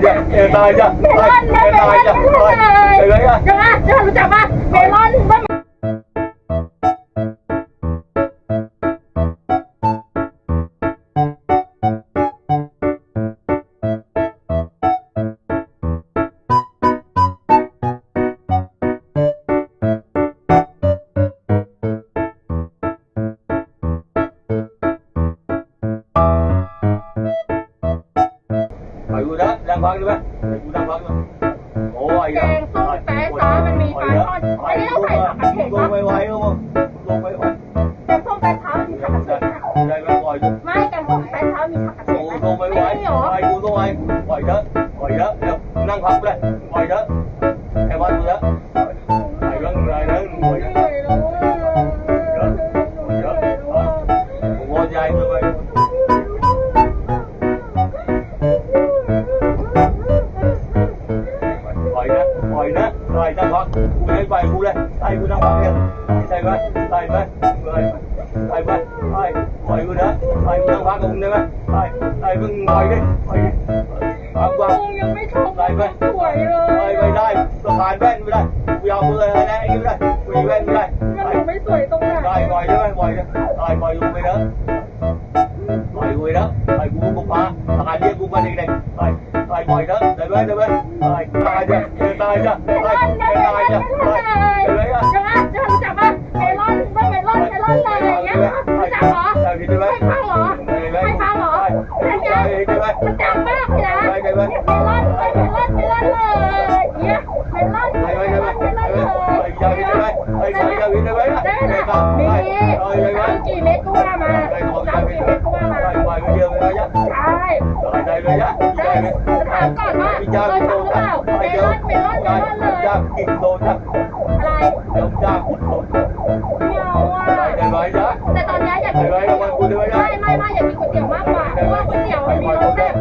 aja, enak aja, enak aja, enak aja, enak aja, ไปกูนะนั่งพักดูไหมไปกูนั่งพักดูโอ้ยแกงส้มแป๊ะซอสมันมีปลาทอดอันนี้ต้องใส่ผักกระเฉดลปะงไปไว้ลงลงไปไว้แกงส้มแป๊ะซอสมีผักกระเฉดปะได้ไหมปล่อยไม่แกงส้มแป๊ะซอสมีผักกระเฉลดงไหมลงไปไม่ไว้มีหรอไปกูต้องไปปล่อยเถอะปล่อยเถอะเดี๋ยวนั่งพักเลยปล่อยเถอะแค่บ้านกูเถอะ นะปล่อยนั่งพักกูไม่ให้ไปกูเลยไอ้กูนั่งพักเนี่ยใช่ไหมใช่ไหมเลยไปไปไปปล่อยกูนะไปกูนั่งพักกับมึงได้ไหมไปไปมึงปล่อยดิปล่อยดิเอากูลุงยังไม่ชมไปไปสวยเลไปยไปได้สะพานแว่นไม่ได้กูเอามืออะไรนะไอ้นี่ไม่ได้กูแว่นไม่ได้มันหนูไม่สวยตรงไหนได้ปล่อยได้ไหมปล่อยด้ปล่อยปล่อยกูไปเถอะปล่อยกูไปเถอะปล่อยกูบุกมาสะพานเรียกกูมาเด็กๆไปไปปล่อยเถอะได้ไหมได้ไหมไปตายจ้ะตายจ้ะ เมลอนนะเมลอนเมลอนเลยเดี๋ยวนะเดี๋ยวรู้จักปะเมลอนว่าเมลอนเมลอนเลยอย่างเงี้ยรู้จักเหรอไม่ฟังเหรอไม่ฟังเหรอเป็นไงมันดังมากเลยนะเมลอนเมลอนเมลอนเลยเนี่ยเมลอนเมลอนเมลอนเลยได้ไหมได้ละมีเอากี่เม็ดก็ว่ามาเอากี่เม็ดก็ว่ามาใช่ถามก่อนว่าเคย จ้างกินโดนัทอะไรเดี๋ยวจ้างอุดหนุนไม่เยาอะได้ไหมนะแต่ตอนนี้อยากกินไม่ไม่ไม่อยากกินก๋วยเตี๋ยวมากกว่าเพราะว่าก๋วยเตี๋ยวมันมีรสแซ่บ